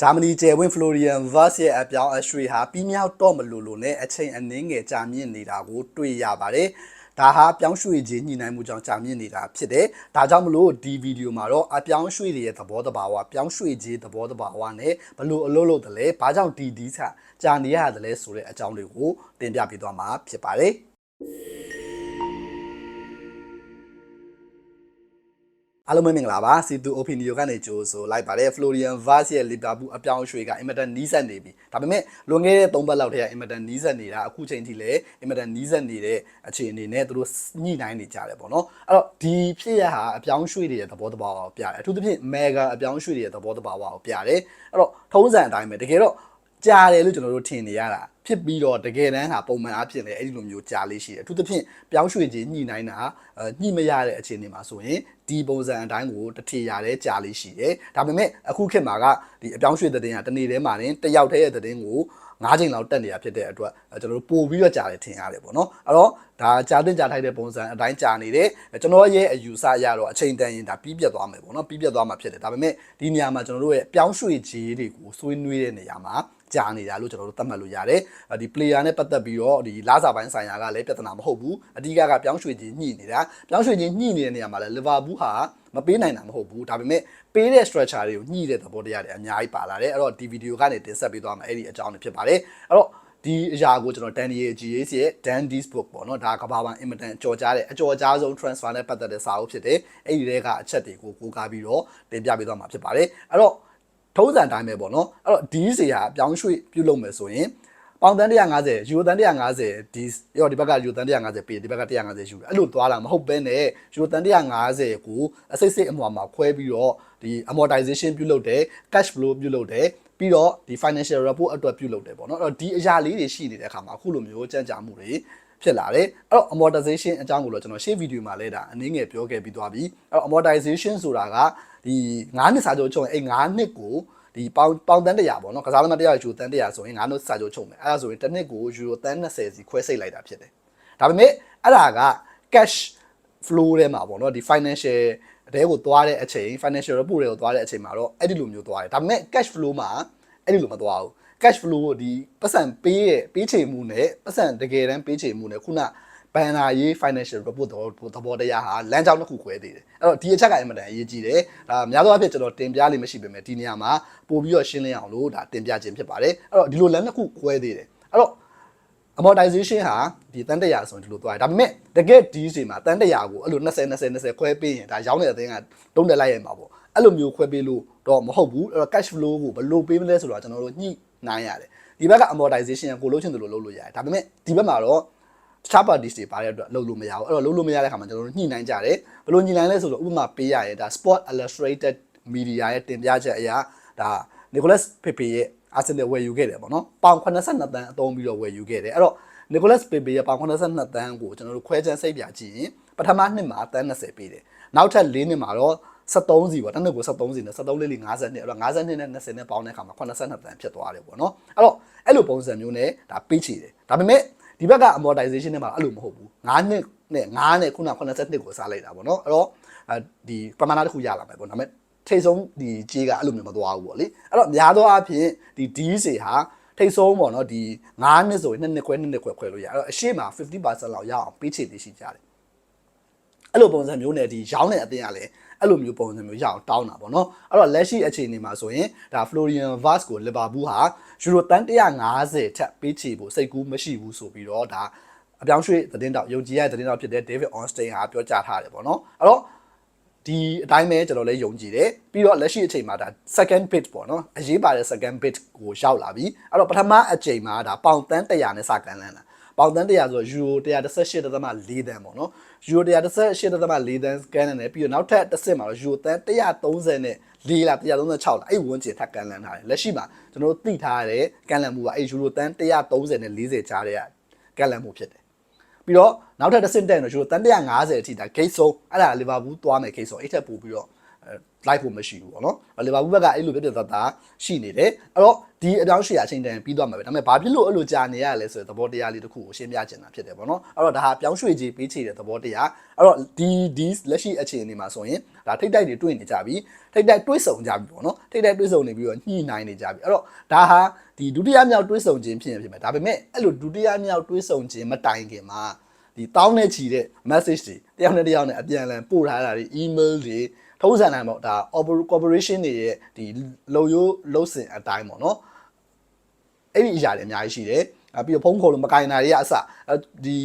ဂျာမနီကျယ်ဝင်းဖလိုရီယန်ဗတ်စ်ရဲ့အပြောင်းအရွှေ့ဟာပြီးမြောက်တော့မလို့လို့နဲ့အချိန်အနည်းငယ်ကြာမြင့်နေတာကိုတွေ့ရပါတယ်။ဒါဟာပြောင်းရွှေ့ခြင်းညှိနှိုင်းမှုကြောင့်ကြာမြင့်နေတာဖြစ်တယ်။ဒါကြောင့်မလို့ဒီဗီဒီယိုမှာတော့အပြောင်းရွှေ့တွေရဲ့သဘောတဘာဝပြောင်းရွှေ့ခြင်းသဘောတဘာဝနဲ့ဘလို့အလုပ်လုပ်တယ်လဲ။ဘာကြောင့်ဒီဒီစာကြာနေရတယ်လဲဆိုတဲ့အကြောင်းတွေကိုတင်ပြပေးသွားမှာဖြစ်ပါတယ်။ အားလုံးပဲမင်္ဂလာပါစီတူ opinion ကနေကြိုဆိုလိုက်ပါတယ် Florian Vaz ရဲ့ Liverpool အပြောင်းအရွှေ့ကအင်မတန်နီးစပ်နေပြီဒါပေမဲ့လွန်ခဲ့တဲ့3ပတ်လောက်တည်းကအင်မတန်နီးစပ်နေတာအခုချိန်ထိလည်းအင်မတန်နီးစပ်နေတဲ့အခြေအနေနဲ့သူတို့ညှိနှိုင်းနေကြတယ်ပေါ့နော်အဲ့တော့ဒီဖြစ်ရဟာအပြောင်းရွှေ့တွေရဲ့သဘောတဘာဝကိုပြတယ်အထူးသဖြင့် mega အပြောင်းရွှေ့တွေရဲ့သဘောတဘာဝကိုပြတယ်အဲ့တော့ထုံးစံအတိုင်းပဲတကယ်တော့ကြားတယ်လို့ကျွန်တော်တို့ထင်နေရတာ ဖြစ်ပြီးတော့တကယ်တမ်းဟာပုံမှန်အဖြစ်လည်းအဲ့ဒီလိုမျိုးကြားလေးရှိတယ်အထူးသဖြင့်ပြောင်းရွှေ့ခြင်းညှိနှိုင်းတာအဲညှိမရတဲ့အခြေအနေမှာဆိုရင်ဒီပုံစံအတိုင်းကိုတထေရတဲ့ကြားလေးရှိတယ်ဒါပေမဲ့အခုခေတ်မှာကဒီအပြောင်းရွှေ့တဲ့တင်ကတနေ့တည်းမှာနေတယောက်တည်းရဲ့တဲ့ကို၅ချိန်လောက်တက်နေတာဖြစ်တဲ့အတွက်အဲကျွန်တော်တို့ပို့ပြီးတော့ကြားတယ်ထင်ရတယ်ပေါ့နော်အဲ့တော့ဒါကြားတင်ကြားထိုက်တဲ့ပုံစံအတိုင်းကြားနေတယ်ကျွန်တော်ရဲ့အယူဆအရတော့အချိန်တန်ရင်ဒါပြီးပြတ်သွားမယ်ပေါ့နော်ပြီးပြတ်သွားမှာဖြစ်တယ်ဒါပေမဲ့ဒီနေရာမှာကျွန်တော်တို့ရဲ့ပြောင်းရွှေ့ခြင်းတွေကိုဆွေးနွေးတဲ့နေရာမှာကြာနေတာလို့ကျွန်တော်တို့သတ်မှတ်လို့ရတယ်ဒီ player နဲ့ပတ်သက်ပြီးတော့ဒီလာစာပိုင်းဆိုင်ရာကလည်းပြဿနာမဟုတ်ဘူးအဓိကကပြောင်းရွှေ့ခြင်းညှိနေတာပြောင်းရွှေ့ခြင်းညှိနေတဲ့နေရာမှာလည်း Liverpool ဟာမပေးနိုင်တာမဟုတ်ဘူးဒါပေမဲ့ပေးတဲ့ structure တွေကိုညှိတဲ့သဘောတရားတွေအများကြီးပါလာတယ်အဲ့တော့ဒီဗီဒီယိုကနေတင်ဆက်ပေးသွားမယ်အဲ့ဒီအကြောင်းတွေဖြစ်ပါတယ်အဲ့တော့ဒီအရာကိုကျွန်တော် Daniel GAC ရဲ့ Dan Dis book ပေါ့နော်ဒါကဘာမှအင်မတန်ကြော်ကြားတဲ့အကြော်ကြားဆုံး transfer နဲ့ပတ်သက်တဲ့စာအုပ်ဖြစ်တယ်အဲ့ဒီတွေကအချက်တွေကိုကိုးကားပြီးတော့တင်ပြပေးသွားမှာဖြစ်ပါတယ်အဲ့တော့ထုံးစံတိုင်းပဲပေါ့နော်အဲ့တော့ဒီစီဟာပြောင်းရွှေ့ပြုလုပ်မယ်ဆိုရင် ပေါင်တန်း150ယူရိုတန်း150ဒီရောဒီဘက်ကယူရိုတန်း150ပေးဒီဘက်က150ယူတယ်အဲ့လိုသွားတာမဟုတ်ဘဲနဲ့ယူရိုတန်း150ကိုအစိတ်စိတ်အမွာမှာခွဲပြီးတော့ဒီ amortization ပြုလုပ်တယ် cash flow ပြုလုပ်တယ်ပြီးတော့ဒီ financial report အတွက်ပြုလုပ်တယ်ပေါ့နော်အဲ့တော့ဒီအရာလေးတွေရှိနေတဲ့အခါမှာအခုလိုမျိုးကြံ့ကြာမှုတွေဖြစ်လာတယ်အဲ့တော့ amortization အကြောင်းကိုတော့ကျွန်တော်ရှေ့ဗီဒီယိုမှာလည်းဒါအနည်းငယ်ပြောခဲ့ပြီးသွားပြီအဲ့တော့ amortization ဆိုတာကဒီ9နှစ်စာချုပ်ချုပ်ရင်အဲ့9နှစ်ကို ဒီပေါင်ပေါင်တန်း100ပေါ့နော်ကစားသမား100ယူတန်း100ဆိုရင်9နှစ်စာချုပ်ချုပ်မယ်အဲ့ဒါဆိုရင်တစ်နှစ်ကိုယူရိုတန်း20စီခွဲစိတ်လိုက်တာဖြစ်တယ်ဒါပေမဲ့အဲ့ဒါက cash flow ထဲမှာပေါ့နော်ဒီ financial တဲကိုသွားတဲ့အချိန် financial report တွေကိုသွားတဲ့အချိန်မှာတော့အဲ့ဒီလိုမျိုးသွားတယ်ဒါပေမဲ့ cash flow မှာအဲ့ဒီလိုမသွားဘူး cash flow ကိုဒီပတ်စံပေးရဲ့ပေးချေမှုနဲ့ပတ်စံတကယ်တမ်းပေးချေမှုနဲ့ခုန ဘန်နာရေး financial report သဘောတရားဟာလမ်းကြောင်းတစ်ခုခွဲသေးတယ်အဲ့တော့ဒီအချက်ကအင်မတန်အရေးကြီးတယ်ဒါများသောအားဖြင့်ကျွန်တော်တင်ပြလိမ့်မရှိပေမဲ့ဒီနေရာမှာပို့ပြီးတော့ရှင်းလင်းအောင်လို့ဒါတင်ပြခြင်းဖြစ်ပါတယ်အဲ့တော့ဒီလိုလမ်းတစ်ခုခွဲသေးတယ်အဲ့တော့ amortization ဟာဒီတန်တရာဆိုရင်ဒီလိုသွားတယ်ဒါပေမဲ့တကယ်ဒီစီမှာတန်တရာကိုအဲ့လို20 20 20ခွဲပေးရင်ဒါရောင်းတဲ့အသင်းကတုံးတက်လိုက်ရမှာပေါ့အဲ့လိုမျိုးခွဲပေးလို့တော့မဟုတ်ဘူးအဲ့တော့ cash flow ကိုဘယ်လိုပေးမလဲဆိုတော့ကျွန်တော်တို့ညှိနှိုင်းရတယ်ဒီဘက်က amortization ကိုလုပ်ချင်တယ်လို့လုပ်လို့ရတယ်ဒါပေမဲ့ဒီဘက်မှာတော့ star parties တွေပါတဲ့အတွက်လုပ်လို့မရဘူးအဲ့တော့လုပ်လို့မရတဲ့ခါမှာကျွန်တော်တို့ညှိနှိုင်းကြတယ်ဘယ်လိုညှိနှိုင်းလဲဆိုတော့ဥပမာပေးရရင်ဒါ sport illustrated media ရဲ့တင်ပြချက်အရာဒါ Nicholas Pepe ရဲ့ Arsenal ဝယ်ယူခဲ့တယ်ပေါ့နော်ပေါင်82တန်းအသုံးပြီးတော့ဝယ်ယူခဲ့တယ်အဲ့တော့ Nicholas Pepe ရဲ့ပေါင်82တန်းကိုကျွန်တော်တို့ခွဲချမ်းစိတ်ပြကြည့်ရင်ပထမနှစ်မှာတန်း20ပေးတယ်နောက်ထပ်၄နှစ်မှာတော့73စီပေါ့တစ်နှစ်ကို73စီနဲ့73လေးလေး50နှစ်အဲ့တော့50နှစ်နဲ့20နဲ့ပေါင်းတဲ့အခါမှာ82တန်းဖြစ်သွားတယ်ပေါ့နော်အဲ့တော့အဲ့လိုပုံစံမျိုးနဲ့ဒါပေးချေတယ်ဒါပေမဲ့ ဒီဘက်က amortization နဲ့မှာအဲ့လိုမဟုတ်ဘူး9နှစ်နဲ့9နဲ့ခုန82ကိုစားလိုက်တာပေါ့နော်အဲ့တော့ဒီပမာဏတစ်ခုရလာမယ်ပေါ့ဒါပေမဲ့ထိတ်ဆုံးဒီကြေးကအဲ့လိုမျိုးမသွားဘူးပေါ့လေအဲ့တော့များသောအားဖြင့်ဒီ D စီဟာထိတ်ဆုံးပေါ့နော်ဒီ9နှစ်ဆိုရင်2နှစ်ခွဲ2နှစ်ခွဲခွဲလို့ရအဲ့တော့အရှိမ50%လောက်ရအောင်ပေးချေသိရှိကြတယ်အဲ့လိုပုံစံမျိုးနဲ့ဒီရောင်းတဲ့အတင်းကလည်း အဲ့လိုမျိုးပုံစံမျိုးရအောင်တောင်းတာပေါ့နော်အဲ့တော့လက်ရှိအခြေအနေမှာဆိုရင်ဒါ Florian Vaz ကို Liverpool ဟာယူရိုတန်150ထက်ပေးချေဖို့စိတ်ကူးမရှိဘူးဆိုပြီးတော့ဒါအပြောင်းရွှေ့သတင်းတောက်ယုံကြည်ရတဲ့သတင်းတောက်ဖြစ်တဲ့ David Ornstein ဟာပြောကြားထားတယ်ပေါ့နော်အဲ့တော့ဒီအတိုင်းပဲကျွန်တော်လည်းယုံကြည်တယ်ပြီးတော့လက်ရှိအချိန်မှာဒါ second bit ပေါ့နော်အရေးပါတဲ့ second bit ကိုရောက်လာပြီအဲ့တော့ပထမအချိန်မှာဒါပေါင်တန်း100နဲ့စကန်လန်းလာ ပေါင်တန်း100ဆိုယူရို118.4တန်းပေါ့နော်ယူရို118.4တန်းစကန်နေပြီးတော့နောက်ထပ်တစ်ဆင့်မှာတော့ယူရိုတန်း130နဲ့4လား136လားအဲ့ဝန်းကျင်ထပ်ကန်လန်းထားတယ်လက်ရှိမှာကျွန်တော်တို့သိထားရတဲ့ကန်လန်းမှုကအဲ့ယူရိုတန်း130နဲ့40ကြားတဲ့ကန်လန်းမှုဖြစ်တယ်ပြီးတော့နောက်ထပ်တစ်ဆင့်တက်ရင်တော့ယူရိုတန်း150အထိဒါ gate zone အဲ့ဒါလီဗာပူးသွားမယ် gate zone အဲ့ထက်ပို့ပြီးတော့ လိုက်ဖို့မရှိဘူးပေါ့နော်လီဗာပူးဘက်ကအဲ့လိုပြပြသားသားရှိနေတယ်အဲ့တော့ဒီအပြောင်းရှေ့အချိန်တန်ပြီးသွားမှာပဲဒါပေမဲ့ဘာဖြစ်လို့အဲ့လိုကြာနေရလဲဆိုတဲ့သဘောတရားလေးတစ်ခုကိုရှင်းပြချင်တာဖြစ်တယ်ပေါ့နော်အဲ့တော့ဒါဟာပြောင်းရွှေ့ကြီးပေးချေတဲ့သဘောတရားအဲ့တော့ဒီဒီလက်ရှိအခြေအနေမှာဆိုရင်ဒါထိတ်တိုက်တွေတွေ့နေကြပြီထိတ်တိုက်တွေးဆုံကြပြီပေါ့နော်ထိတ်တိုက်တွေးဆုံနေပြီးတော့ညှိနှိုင်းနေကြပြီအဲ့တော့ဒါဟာဒီဒုတိယမြောက်တွေးဆုံခြင်းဖြစ်ရင်ဖြစ်မယ်ဒါပေမဲ့အဲ့လိုဒုတိယမြောက်တွေးဆုံခြင်းမတိုင်ခင်မှာ ဒီတောင်းနဲ့ချီတဲ့ message တွေတယောက်နဲ့တယောက်နဲ့အပြန်အလှန်ပို့ထားတာတွေ email တွေထုံးစံတိုင်းပေါ့ဒါ corporation တွေရဲ့ဒီလုံရိုးလုံစင်အတိုင်းပေါ့နော်အဲ့ဒီအရာတွေအများကြီးရှိတယ်အပြီးတော့ဖုန်းခေါ်လို့မကင်တာတွေကအစဒီ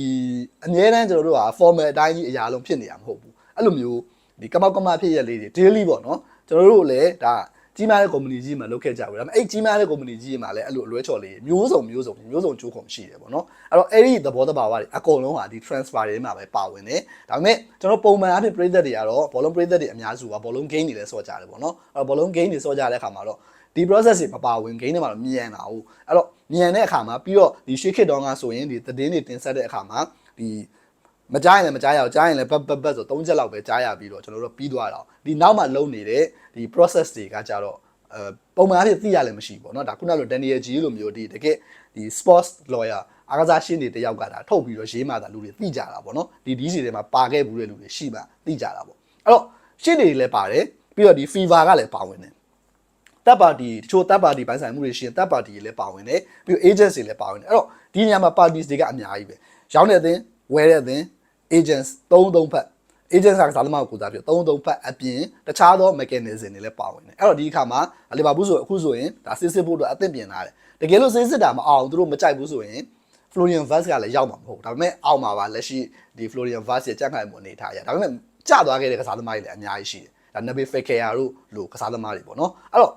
အငြင်းတန်းကျွန်တော်တို့က formal အတိုင်းကြီးအရာလုံးဖြစ်နေရမှာမဟုတ်ဘူးအဲ့လိုမျိုးဒီကမောက်ကမဖြစ်ရလေးတွေ daily ပေါ့နော်ကျွန်တော်တို့လည်းဒါ ကြီးမားတဲ့ company ကြီးမှာလုပ်ခဲ့ကြဘူးဒါပေမဲ့အဲ့ကြီးမားတဲ့ company ကြီးမှာလည်းအဲ့လိုအလွဲချော်လေးမျိုးစုံမျိုးစုံမျိုးစုံကြိုးခုံရှိတယ်ပေါ့နော်အဲ့တော့အဲ့ဒီသဘောတဘာဝတွေအကုန်လုံးဟာဒီ transfer တွေမှာပဲပါဝင်တယ်ဒါပေမဲ့ကျွန်တော်ပုံမှန်အဖြစ်ပြည်သက်တွေကတော့ဘောလုံးပြည်သက်တွေအများစုကဘောလုံး game တွေလည်းစောကြတယ်ပေါ့နော်အဲ့တော့ဘောလုံး game တွေစောကြတဲ့အခါမှာတော့ဒီ process တွေမပါဝင် game တွေမှာတော့မြန်တာဟုတ်အဲ့တော့မြန်တဲ့အခါမှာပြီးတော့ဒီ shake it down ကဆိုရင်ဒီသတင်းတွေတင်ဆက်တဲ့အခါမှာဒီ မကြားရင်လည်းမကြားရအောင်ကြားရင်လည်းဘတ်ဘတ်ဘတ်ဆို၃ချက်လောက်ပဲကြားရပြီးတော့ကျွန်တော်တို့ပြီးသွားတော့ဒီနောက်မှလုံနေတဲ့ဒီ process တွေကကြတော့အဲပုံမှန်အဖြစ်သိရလည်းမရှိဘူးပေါ့နော်ဒါခုနကလို Daniel G လိုမျိုးဒီတကယ်ဒီ sports lawyer အားကစားရှင်းတွေတယောက်ကဒါထုတ်ပြီးတော့ရေးမှသာလူတွေသိကြတာပေါ့နော်ဒီဒီစီတွေမှာပါခဲ့ဘူးတဲ့လူတွေရှိမှသိကြတာပေါ့အဲ့တော့ရှင်းတွေလည်းပါတယ်ပြီးတော့ဒီ fever ကလည်းပါဝင်တယ်တပ်ပါတီတချို့တပ်ပါတီပိုင်းဆိုင်မှုတွေရှိရင်တပ်ပါတီတွေလည်းပါဝင်တယ်ပြီးတော့ agents တွေလည်းပါဝင်တယ်အဲ့တော့ဒီနေရာမှာ parties တွေကအများကြီးပဲရောင်းတဲ့အသင်းဝယ်တဲ့အသင်း agents သုံးသုံးဖက် agent ကစားသမားကိုကိုစားပြီးသုံးသုံးဖက်အပြင်တခြားသော mechanism တွေလည်းပါဝင်တယ်အဲ့တော့ဒီအခါမှာလီဗာပူးဆိုအခုဆိုရင်ဒါစစ်စစ်ဖို့အတွက်အသင့်ပြင်လာတယ်တကယ်လို့စစ်စစ်တာမအောင်သူတို့မကြိုက်ဘူးဆိုရင် Florian Vaz ကလည်းရောက်မှာမဟုတ်ဘူးဒါပေမဲ့အောက်မှာပါလက်ရှိဒီ Florian Vaz ရဲ့ကြက်ခိုင်မှုအနေထားရဒါပေမဲ့ကျသွားခဲ့တဲ့ကစားသမားတွေလည်းအများကြီးရှိတယ်ဒါ Naby Fekir တို့လိုကစားသမားတွေပေါ့နော်အဲ့တော့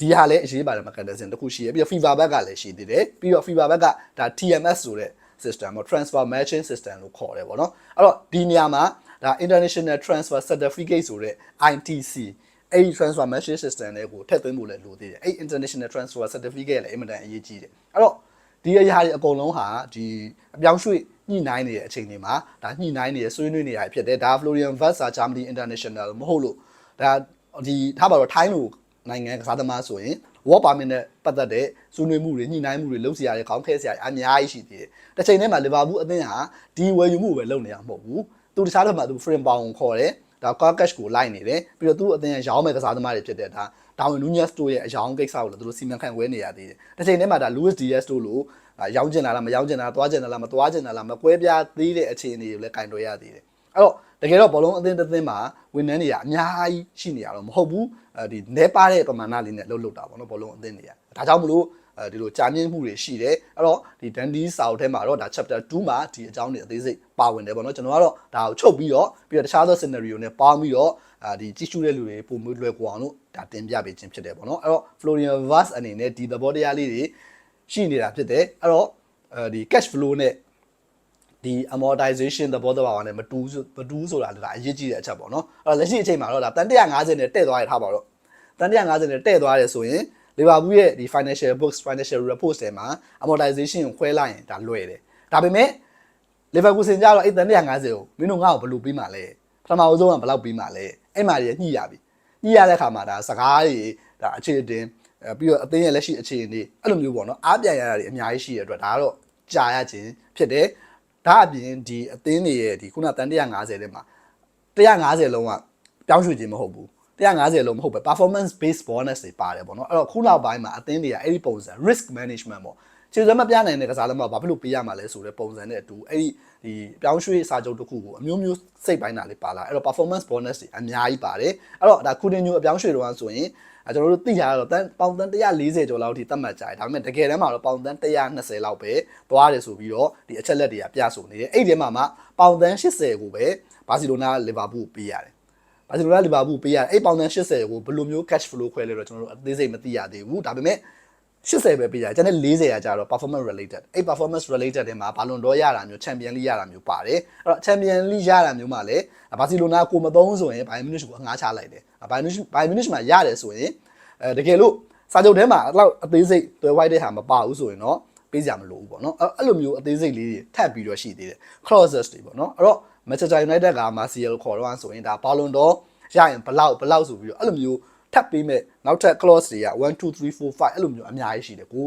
ဒီဟာလည်းအရေးပါတယ် mechanism တစ်ခုရှိရပြီးတော့ FIFA back ကလည်းရှိသေးတယ်ပြီးတော့ FIFA back ကဒါ TMS ဆိုတဲ့ system ပေါ့ transfer matching system လို့ခေါ်တယ်ပေါ့နော်အဲ့တော့ဒီနေရာမှာဒါ international transfer certificate ဆိုတဲ့ ITC အဲ့ဒီ transfer matching system တွေကိုထည့်သွင်းဖို့လည်းလိုသေးတယ်အဲ့ international transfer certificate လည်းအင်မတန်အရေးကြီးတယ်အဲ့တော့ဒီအရာတွေအကုန်လုံးဟာဒီအပြောင်းရွှေ့ညှိနှိုင်းနေတဲ့အချိန်တွေမှာဒါညှိနှိုင်းနေရဆွေးနွေးနေရဖြစ်တယ်ဒါ Florian Vaz စာ Germany International မဟုတ်လို့ဒါဒီထားပါတော့ထိုင်းလိုနိုင်ငံကစားသမားဆိုရင် work permit နဲ့ပတ်သက်တဲ့ဆွေးနွေးမှုတွေညှိနှိုင်းမှုတွေလုပ်စီရတယ်ခေါင်းခဲစီရတယ်အများကြီးရှိသေးတယ်တစ်ချိန်တည်းမှာလီဗာပူးအသင်းဟာဒီဝယ်ယူမှုပဲလုပ်နေရမှာမဟုတ်ဘူးသူတခြားတစ်မှာသူ frame ပေါင်ခေါ်တယ်ဒါ Carcass ကိုလိုက်နေတယ်ပြီးတော့သူ့အသင်းရဲ့ရောင်းမဲ့ကစားသမားတွေဖြစ်တဲ့ဒါဒါဝင်နူးညက်စ်တို့ရဲ့အယောင်ကိစ္စကိုလည်းသူတို့စီမံခန့်ခွဲနေရသေးတယ်တစ်ချိန်တည်းမှာဒါ Luis Diaz တို့လိုရောင်းကျင်လာလားမရောင်းကျင်လာလားသွားကျင်လာလားမသွားကျင်လာလားမကွဲပြားသေးတဲ့အခြေအနေတွေလည်းကင်တွယ်ရသေးတယ်အဲ့တော့ တကယ်တော့ဘောလုံးအသင်းတစ်သင်းမှာဝန်ထမ်းတွေကအများကြီးရှိနေရတော့မဟုတ်ဘူးအဲဒီနဲပါတဲ့ပမာဏလေးနဲ့လှုပ်လှုပ်တာပေါ့နော်ဘောလုံးအသင်းတွေကဒါကြောင့်မလို့အဲဒီလိုကြာမြင့်မှုတွေရှိတယ်အဲ့တော့ဒီ Dundee စာအုပ်ထဲမှာတော့ဒါ chapter 2မှာဒီအကြောင်းတွေအသေးစိတ်ပါဝင်တယ်ပေါ့နော်ကျွန်တော်ကတော့ဒါကိုချုပ်ပြီးတော့ပြီးတော့တခြားသော scenario နဲ့ပေါင်းပြီးတော့အာဒီကြည့်ရှုတဲ့လူတွေပုံမျိုးလွယ်ကွာအောင်လို့ဒါတင်ပြပေးခြင်းဖြစ်တယ်ပေါ့နော်အဲ့တော့ Florian Vaz အနေနဲ့ဒီသဘောတရားလေးတွေရှိနေတာဖြစ်တယ်အဲ့တော့အဲဒီ cash flow နဲ့ ဒီ amortization သဘောတဘာဝနဲ့မတူးမတူးဆိုတာလည်းဒါအရေးကြီးတဲ့အချက်ပေါ့နော်အဲ့တော့လက်ရှိအချိန်မှာတော့ဒါတန်150နဲ့တဲ့သွားရထားပါတော့တန်150နဲ့တဲ့သွားရဆိုရင်လီဗာပူးရဲ့ဒီ financial books financial reports တွေမှာ amortization ကိုခွဲလိုက်ရင်ဒါလွယ်တယ်ဒါပေမဲ့လီဗာပူးစင်ကြတော့အဲ့တန်150ကိုမင်းတို့ငါ့ကိုဘယ်လိုပြီးမှလဲပထမအဆုံးကဘယ်လောက်ပြီးမှလဲအဲ့မှာကြီးညှိရပြီညှိရတဲ့ခါမှာဒါစကားတွေဒါအခြေအတင်အဲပြီးတော့အသင်းရဲ့လက်ရှိအခြေအနေအဲ့လိုမျိုးပေါ့နော်အားပြန်ရတာတွေအများကြီးရှိရတဲ့အတွက်ဒါကတော့ကြာရခြင်းဖြစ်တယ် ဒါအပြင်ဒီအသင်းတွေရဲ့ဒီခုနတန်150ထဲမှာ150လုံးကပြောင်းရွှေ့ခြင်းမဟုတ်ဘူး150လုံးမဟုတ်ပဲ performance based bonus တွေပါတယ်ပေါ့နော်အဲ့တော့ခုနောက်ပိုင်းမှာအသင်းတွေကအဲ့ဒီပုံစံ risk management ပေါ့ ခြေစမ်းမပြနိုင်တဲ့ကစားသမားဘာဖြစ်လို့ပေးရမှာလဲဆိုတဲ့ပုံစံနဲ့အတူအဲ့ဒီဒီပြောင်းရွှေ့စာချုပ်တစ်ခုကိုအမျိုးမျိုးစိတ်ပိုင်းတာလေးပါလာအဲ့တော့ performance bonus တွေအများကြီးပါတယ်အဲ့တော့ဒါခုတင်ညိုအပြောင်းရွှေ့တော့ဆိုရင်အဲကျွန်တော်တို့သိကြရတော့တန်ပေါင်တန်140ကျော်လောက်ထိသတ်မှတ်ကြတယ်ဒါပေမဲ့တကယ်တမ်းမှာတော့ပေါင်တန်120လောက်ပဲသွားတယ်ဆိုပြီးတော့ဒီအချက်လက်တွေကပြဆိုနေတယ်အဲ့ဒီထဲမှာမှပေါင်တန်80ကိုပဲဘာစီလိုနာလီဗာပူးပေးရတယ်ဘာစီလိုနာလီဗာပူးပေးရတယ်အဲ့ပေါင်တန်80ကိုဘယ်လိုမျိုး cash flow ခွဲလဲတော့ကျွန်တော်တို့အသေးစိတ်မသိရသေးဘူးဒါပေမဲ့ 80ပဲပေးရတယ်ကျန်တဲ့40ရာကြတော့ performance related အဲ့ performance related တွေမှာဘာလွန်တော့ရတာမျိုး champion league ရတာမျိုးပါတယ်အဲ့တော့ champion league ရတာမျိုးမှာလည်းဘာစီလိုနာကိုမသုံးဆိုရင် Bayern Munich ကိုငှားချလိုက်တယ် Bayern Munich Bayern Munich မှာရတယ်ဆိုရင်အဲတကယ်လို့စာချုပ်ထဲမှာအဲ့လောက်အသေးစိတ်တွဲဝိုက်တဲ့ဟာမပါဘူးဆိုရင်တော့ပေးကြမလို့ဘူးပေါ့နော်အဲ့လိုမျိုးအသေးစိတ်လေးတွေထပ်ပြီးတော့ရှိသေးတယ် clauses တွေပေါ့နော်အဲ့တော့ Manchester United က Martial ခေါ်တော့ဆိုရင်ဒါ Ballon d'Or ရရင်ဘလောက်ဘလောက်ဆိုပြီးတော့အဲ့လိုမျိုးထ ပ်ပေးမဲ့နောက်ထပ် clause တွေက1 2 3 4 5အဲ့လိုမျိုးအများကြီးရှိတယ်ကို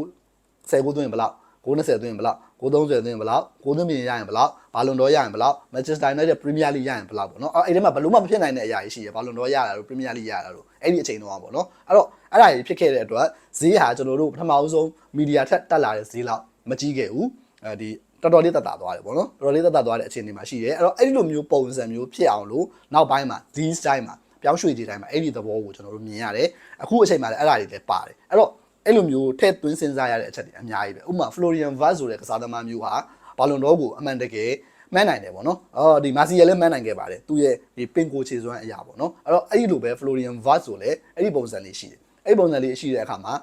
10ကိုသွင်းရင်ဘလောက်ကို20သွင်းရင်ဘလောက်ကို30သွင်းရင်ဘလောက်ကိုသွင်းပြင်ရရင်ဘလောက်ဘာလွန်တော့ရရင်ဘလောက် Manchester United Premier League ရရင်ဘလောက်ပေါ့နော်အဲ့ဒီထဲမှာဘလို့မှမဖြစ်နိုင်တဲ့အရာကြီးရှိရဘာလွန်တော့ရတာလို့ Premier League ရတာလို့အဲ့ဒီအချိန်တော့ပေါ့နော်အဲ့တော့အဲ့ဒါကြီးဖြစ်ခဲ့တဲ့အတွက်ဈေးဟာကျွန်တော်တို့ပထမဦးဆုံးမီဒီယာထက်တက်လာတဲ့ဈေးလောက်မကြီးခဲ့ဘူးအဲဒီတော်တော်လေးတက်တာသွားတယ်ပေါ့နော်တော်တော်လေးတက်တာသွားတဲ့အခြေအနေမှာရှိတယ်အဲ့တော့အဲ့ဒီလိုမျိုးပုံစံမျိုးဖြစ်အောင်လို့နောက်ပိုင်းမှာ these time မှာ ပြောင်းရွှေ့ခြင်းတိုင်းမှာအဲ့ဒီသဘောကိုကျွန်တော်တို့မြင်ရတယ်အခုအချိန်မှာလည်းအဲ့ဒါတွေလည်းပါတယ်အဲ့တော့အဲ့လိုမျိုးထည့်သွင်းစဉ်းစားရတဲ့အချက်တွေအများကြီးပဲဥပမာ Florian Wirtz ဆိုတဲ့ကစားသမားမျိုးဟာဘာလွန်တော့ကိုအမှန်တကယ်မှန်းနိုင်တယ်ပေါ့နော်အော်ဒီမာစီယယ်လည်းမှန်းနိုင်ခဲ့ပါတယ်သူရဲ့ဒီပင်ကိုခြေစွမ်းအရာပေါ့နော်အဲ့တော့အဲ့ဒီလိုပဲ Florian Wirtz ဆိုလည်းအဲ့ဒီပုံစံလေးရှိတယ်အဲ့ဒီပုံစံလေးရှိတဲ့အခါမှာ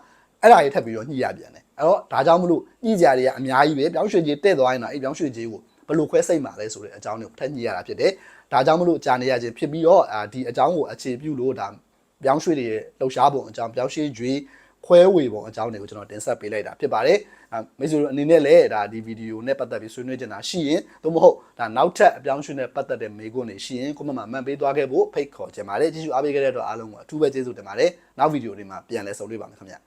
အဲ့ဒါကြီးထပ်ပြီးတော့ညှိရပြန်တယ်အဲ့တော့ဒါကြောင့်မလို့ညှိကြတွေကအများကြီးပဲပြောင်းရွှေ့ကြီးတဲ့သွားရင်တော့အဲ့ပြောင်းရွှေ့ကြီးကိုဘယ်လိုခွဲစိတ်မှာလဲဆိုတဲ့အကြောင်းတွေကိုထပ်ညှိရတာဖြစ်တယ် ဒါကြောင့်မလို့ကြာနေရခြင်းဖြစ်ပြီးတော့အာဒီအကြောင်းကိုအခြေပြုလို့ဒါပြောင်းရွှေ့တွေလှုပ်ရှားပုံအကြောင်းပြောင်းရွှေ့ကြွေးခွဲဝေပုံအကြောင်းတွေကိုကျွန်တော်တင်ဆက်ပေးလိုက်တာဖြစ်ပါတယ်အဲမိတ်ဆွေတို့အနေနဲ့လည်းဒါဒီဗီဒီယိုနဲ့ပတ်သက်ပြီးဆွေးနွေးချင်တာရှိရင်သို့မဟုတ်ဒါနောက်ထပ်အပြောင်းရွှေ့နဲ့ပတ်သက်တဲ့မေးခွန်းတွေရှိရင်ကိုမမှာမှန်ပေးသွားခဲ့ဖို့ဖိတ်ခေါ်ချင်ပါတယ်ကြည့်ရှုအားပေးခဲ့တဲ့အတွက်အားလုံးကိုအထူးပဲကျေးဇူးတင်ပါတယ်နောက်ဗီဒီယိုတွေမှာပြန်လည်ဆုံတွေ့ပါမယ်ခင်ဗျ